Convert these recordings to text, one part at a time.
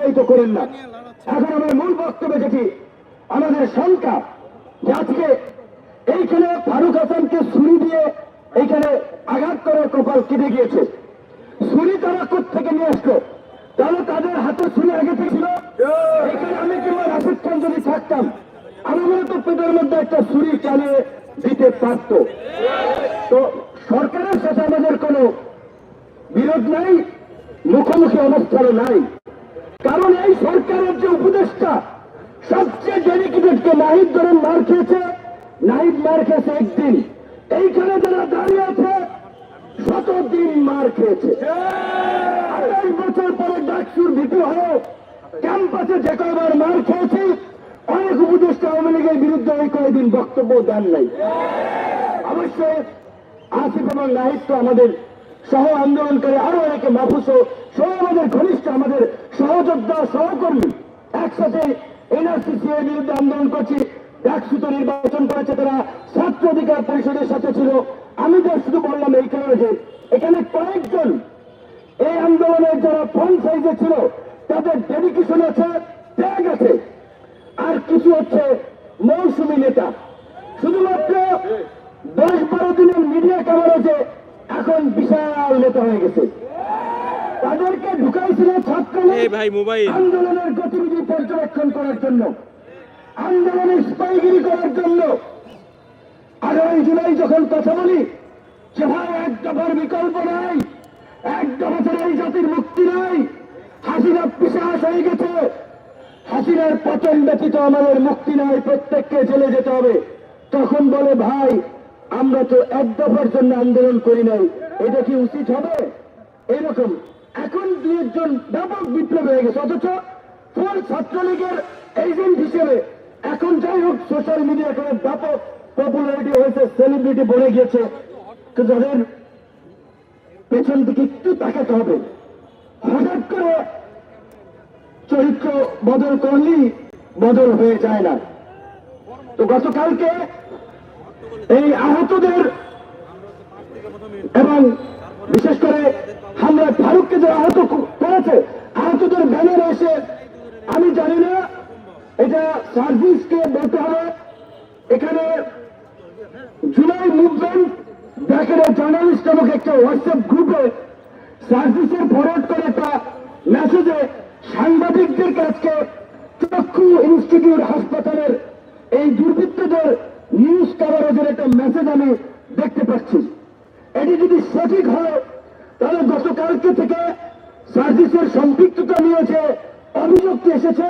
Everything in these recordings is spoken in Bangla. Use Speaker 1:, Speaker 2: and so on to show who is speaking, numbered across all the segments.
Speaker 1: উৎসাহিত করেন না। এখন আমার মূল বক্তব্য যেটি, আমাদের শঙ্কা যে আজকে এইখানে ফারুক হাসানকে ছুরি দিয়ে এইখানে আঘাত করে কপাল কেটে গিয়েছে। ছুরি তারা থেকে নিয়ে আসলো? তাহলে তাদের হাতে ছুরি আগে থেকে ছিল। এখানে আমি কিংবা রাশিদ খান যদি থাকতাম আমাদের তো পেটের মধ্যে একটা ছুরি চালিয়ে দিতে পারতো। তো সরকারের সাথে আমাদের কোনো বিরোধ নাই, মুখোমুখি অবস্থানও নাই। কারণ এই সরকারের যে উপদেষ্টা, সবচেয়ে ডেডিকেটেডকে নাহিদ ধরেন মার খেয়েছে, নাহিদ মার খেয়েছে একদিন। এইখানে যারা দাঁড়িয়ে আছে শত দিন মার খেয়েছে। আঠাশ বছর পরে ডাকসুর ভিপি হয়ে ক্যাম্পাসে যে কয়বার মার খেয়েছি, অনেক উপদেষ্টা আওয়ামী লীগের বিরুদ্ধে ওই কয়েকদিন বক্তব্য দেন নাই। অবশ্যই আসিফ এবং নাহিদ তো আমাদের সহ আন্দোলনকারী আরও অনেকে মাহফুস সহ আমাদের ঘনিষ্ঠ আমাদের সহযোদ্ধা, সহকর্মী একসাথে এনআরসিসি এর বিরুদ্ধে আন্দোলন করছি ডাকসুতো নির্বাচন করেছে তারা, ছাত্র অধিকার পরিষদের সাথে ছিল। আমি তো শুধু বললাম এই কারণে যে এখানে কয়েকজন এই আন্দোলনের যারা ফ্রন্ট সাইজে ছিল, তাদের ডেডিকেশন আছে, ত্যাগ আছে। আর কিছু হচ্ছে মৌসুমী নেতা। শুধুমাত্র দশ বারো দিনের মিডিয়া কাভারেজে এখন বিশাল নেতা হয়ে গেছে। তাদেরকে ঢুকাইছিল ছাত্রলীগ আন্দোলনের গতিবিধি পর্যবেক্ষণ করার জন্য আন্দোলনে স্পাইগিরি করার জন্য। আগামী জুলাই যখন কথা বলি যে ভাই এক দফার বিকল্প নাই এক দফা এই জাতির মুক্তি নাই হাসিনা পিসাস হয়ে গেছে। হাসিনার পতন ব্যতীত আমাদের মুক্তি নাই প্রত্যেককে জেলে যেতে হবে। তখন বলে ভাই আমরা তো এক দফার জন্য আন্দোলন করি নাই। এটা কি উচিত হবে? এরকম। এখন দুই একজন ব্যাপক বিপ্লব হয়ে গেছে, অথচ ফুল ছাত্রলীগের এজেন্ট হিসেবে এখন যাই হোক সোশ্যাল মিডিয়া করে ব্যাপক পপুলারিটি হয়েছে সেলিব্রিটি বনে গিয়েছে। তো যাদের পেছন দিকে একটু তাকাতে হবে, হঠাৎ করে চরিত্র বদল করলেই বদল হয়ে যায় না। তো গতকালকে এই আহতদের এবং বিশেষ করে হামলা ফারুককে যে আহত করেছে, আহতদের ব্যানার এসে, আমি জানি না, এটা সার্ভিসকে বলতে হবে। এখানে জুলাই মুভমেন্ট, ব্যাকের জার্নালিস্ট নামক একটা হোয়াটসঅ্যাপ গ্রুপে সার্ভিসের ফরওয়ার্ড করে একটা মেসেজে সাংবাদিকদের কাছে চক্ষু ইনস্টিটিউট হাসপাতালের এই দুর্বৃত্তদের নিউজ কাভারেজের একটা মেসেজ আমি দেখতে পাচ্ছি। এটি যদি সঠিক হয়, তাহলে গতকালকে থেকে সার্জিসের সম্পৃক্ততা নিয়ে যে অভিযোগটি এসেছে,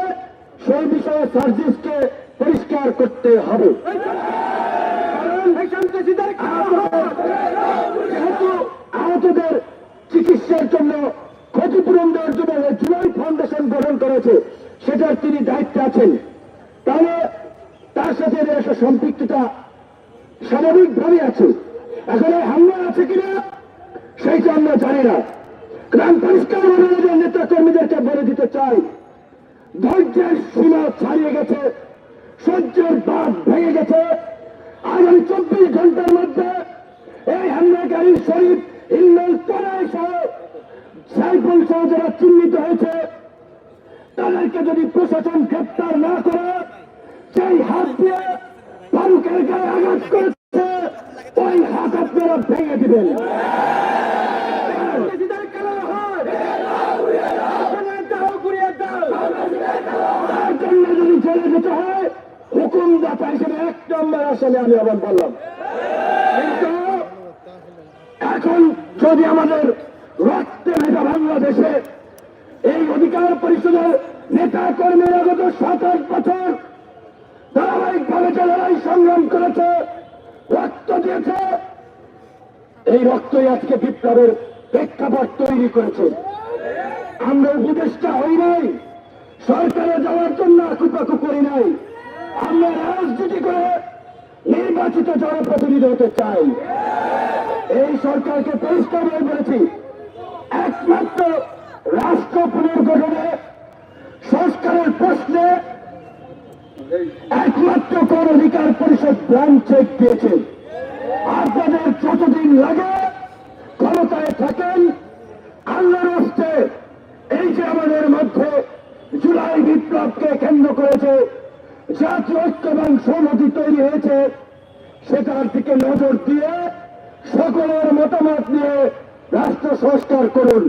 Speaker 1: সেই বিষয়ে সার্জিসকে পরিষ্কার করতে হবে। আহতদের চিকিৎসার জন্য ক্ষতিপূরণ দেওয়ার জন্য জুলাই ফাউন্ডেশন গঠন করেছে, সেটার তিনি দায়িত্বে আছেন। তাহলে তার সাথে একটা সম্পৃক্ততা স্বাভাবিকভাবে আছে। এখন এই হামলা আছে কিনা সেইটা আমরা জানি না। গ্রাম পরিষ্কার আমাদের নেতা কর্মীদেরকে বলে দিতে চাই, ধৈর্যের সীমা ছাড়িয়ে গেছে, সহ্যের বাদ ভেঙে গেছে। আগামী চব্বিশ ঘণ্টার মধ্যে এই হামলাকারী শরীফ ইন্দ্র তরাই সহ সাইফুল সহ যারা চিহ্নিত হয়েছে, তাদেরকে যদি প্রশাসন গ্রেপ্তার না করে সেই হাত দিয়ে ফারুকের গায়ে আঘাত করেছে, ওই হাত আপনারা ভেঙে দিবেন। যদি চলে যেতে হয় হিসেবে আমি আবার বললাম কিন্তু এখন যদি আমাদের রক্তে বাংলাদেশে এই অধিকার পরিষদের নেতা কর্মীরা গত সাত আট বছর ধারাবাহিকভাবে যে লড়াই সংগ্রাম করেছে, রক্ত দিয়েছে। এই রক্তই আজকে বিপ্লবের প্রেক্ষাপট তৈরি করেছে। আমরা উপদেষ্টা হই নাই, সরকারে যাওয়ার জন্য আকুপাকু করি নাই। আমরা রাজনীতি করে নির্বাচিত জনপ্রতিনিধি হতে চাই। এই সরকারকে পরিষ্কার ভাবে বলেছি, একমাত্র রাষ্ট্র পুনর্গঠনে সংস্কারের প্রশ্নে একমাত্র কোন অধিকার পরিষদ ব্লাঙ্ক চেক দিয়েছে। আপনাদের যতদিন লাগে ক্ষমতায় থাকেন, আল্লাহর হস্তে এই যে আমাদের মধ্যে জুলাই বিপ্লবকে কেন্দ্র করেছে, জাতীয় ঐক্য এবং সংহতি তৈরি হয়েছে, সেটার দিকে নজর দিয়ে সকলের মতামত নিয়ে রাষ্ট্র সংস্কার করুন।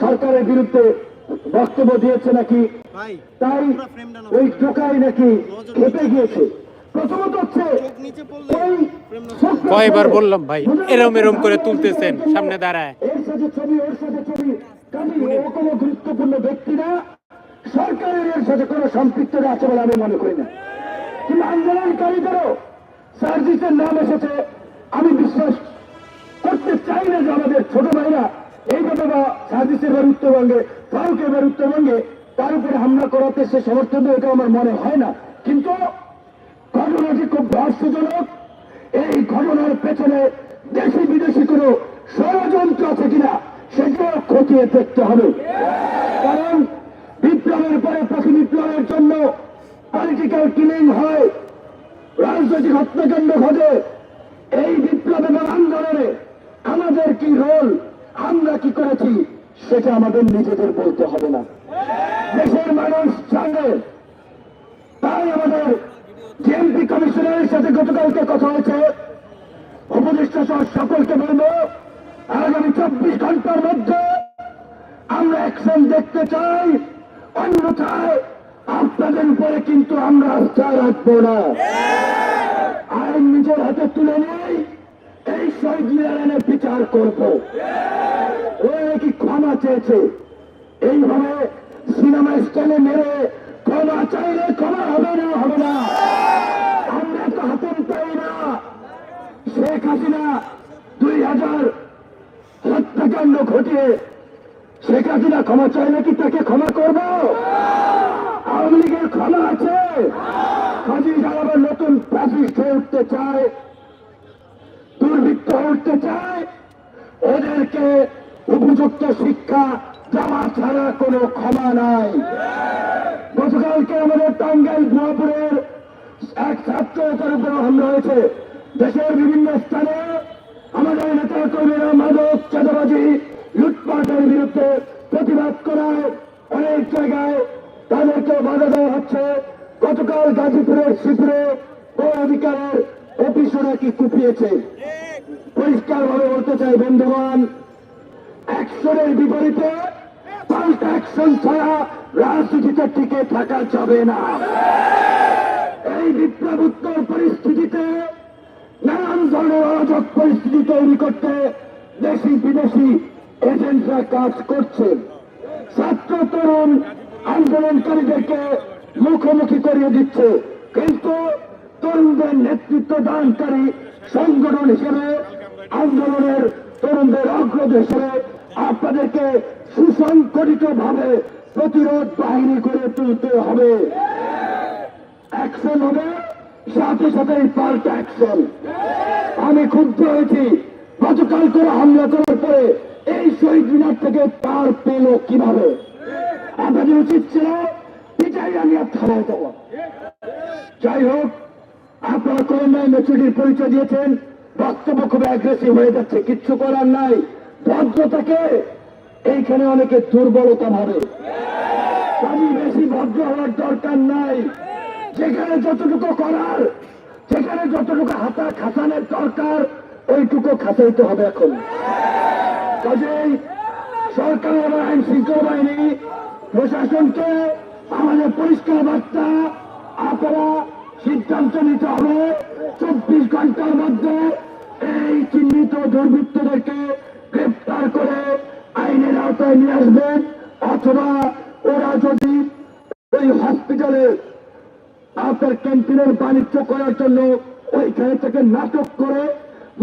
Speaker 1: সরকারের বিরুদ্ধে বক্তব্য দিয়েছে নাকি তাই ওই টোকাই নাকি খেপে গিয়েছে। প্রথমত হচ্ছে
Speaker 2: কয়বার বললাম ভাই এরম এরম করে তুলতেছেন সামনে দাঁড়ায়।
Speaker 1: এর সাথে ছবি ওর সাথে ছবি। কোনো গুরুত্বপূর্ণ ব্যক্তি সরকারের এর সাথে কোনো সম্পৃক্ততা আছে বলে আমি মনে করি না। কিন্তু আন্দোলনকারীদেরও সার্জিসের নাম এসেছে। আমি বিশ্বাস করতে চাই না যে আমাদের ছোট ভাইরা এইভাবে বা সার্জিসের এবার উত্তরবঙ্গে ফারুকের এবার উত্তরবঙ্গে তার উপরে হামলা করাতে সে সমর্থন এটা আমার মনে হয় না। কিন্তু ঘটনাটি খুব রহস্যজনক এই ঘটনার পেছনে দেশি বিদেশি কোনো ষড়যন্ত্র আছে কিনা, সেটাও খতিয়ে দেখতে হবে। কারণ বিপ্লবের পরে প্রতি বিপ্লবের জন্য পলিটিক্যাল কিলিং হয়, রাজনৈতিক হত্যাকাণ্ড ঘটে। এই বিপ্লব এবং আন্দোলনে আমাদের কি রোল আমরা কি করেছি, সেটা আমাদের নিজেদের বলতে হবে না। দেশের মানুষ জানে। তাই আমাদের জিএমপি কমিশনারের সাথে গতকালকে কথা হয়েছে। উপদেষ্টা সহ সকলকে বলব, আগামী চব্বিশ ঘণ্টার মধ্যে আমরা অ্যাকশন দেখতে চাই। অন্যথায় আপনাদের উপরে কিন্তু আমরা আস্থা রাখব না। আইন নিজের হাতে তুলে নেই এই শহীদ মিনারের বিচার করব। ও কি ক্ষমা চেয়েছে। এইভাবে স্টাইলে মেরে ক্ষমা চাইলে ক্ষমা হবে না হবে না। আমরা তো হাতের পাই না। শেখ হাসিনা দুই হাজার হত্যাকাণ্ড ঘটিয়ে শেখ হাসিনা ক্ষমা চাইলে কি তাকে ক্ষমা করব? আওয়ামী লীগের ক্ষমা আছে। কাজী যারা নতুন ফ্যাসিস্ট হয়ে উঠতে চায় হয়ে উঠতে চায়। ওদেরকে উপযুক্ত শিক্ষা দেওয়া ছাড়া কোনো ক্ষমা নাই। গতকালকে আমাদের টাঙ্গাইল ভুয়াপুরের এক ছাত্র তার উপর হামলা হয়েছে। দেশের বিভিন্ন স্থানে আমাদের নেতা কর্মীরা মাদক, চাঁদাবাজি, লুটপাটের বিরুদ্ধে প্রতিবাদ করায় অনেক জায়গায় তাদেরকে বাধা দেওয়া হচ্ছে। গতকাল গাজীপুরের শিবিরে ও অধিকারের অফিসও নাকি কুপিয়েছে? পরিষ্কার ভাবে বলতে চাই, বন্ধুগণ অ্যাকশনের বিপরীতে পাল্টা অ্যাকশন ছাড়া রাজনীতিতে টিকে থাকা যাবে না। এই বিপ্লবোত্তর পরিস্থিতিতে, নানান ধরনের অরাজক পরিস্থিতি তৈরি করতে দেশি বিদেশি এজেন্টরা কাজ করছে। ছাত্র, তরুণ, আন্দোলনকারীদেরকে মুখোমুখি করিয়ে দিচ্ছে। কিন্তু তরুণদের নেতৃত্ব দানকারী সংগঠন হিসেবে, আন্দোলনের তরুণদের অগ্রজ হিসেবে আপনাদেরকে সুসংগঠিত ভাবে প্রতিরোধ বাহিনী করে তুলতে হবে। অ্যাকশন হবে, সাথে সাথে পাল্টা অ্যাকশন আমি ক্ষুব্ধ হয়েছি। গতকাল করে হামলা করার পরে এই শহীদ মিনার থেকে তার পেল কীভাবে? আপনাদের উচিত ছিল পিটাই আমি আর থামাই দেওয়া যাই হোক, আপনারা করোনায় মেচুরিটির পরিচয় দিয়েছেন। বক্তব্য খুব অ্যাগ্রেসিভ হয়ে যাচ্ছে, কিচ্ছু করার নাই। ভদ্রতাকে এইখানে অনেকে দুর্বলতা ভাবে। আমি বেশি ভদ্র হওয়ার দরকার নাই। যেখানে যতটুকু করার, যেখানে যতটুকু হাতা খাসানের দরকার, ওইটুকু খাসাইতে হবে এখন। কাজেই সরকার এবং আইন শৃঙ্খলা বাহিনী, প্রশাসনকে আমাদের পরিষ্কার বার্তা, আপনারা সিদ্ধান্ত নিতে হবে। চব্বিশ ঘণ্টার মধ্যে এই চিহ্নিত দুর্বৃত্তদেরকে গ্রেপ্তার করে আইনের আওতায় নিয়ে আসবেন অথবা ওরা যদি ওই হসপিটালে আপনার ক্যান্টিনের বাণিজ্য করার জন্য ওইখানে থেকে নাটক করে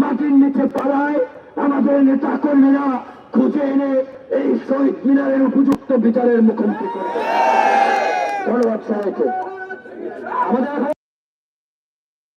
Speaker 1: মাটির নিচে পাড়ায় আমাদের নেতা কর্মীরা খুঁজে এনে এই শহীদ মিনারের উপযুক্ত বিচারের মুখোমুখি করে ধন্যবাদ সবাইকে। আমাদের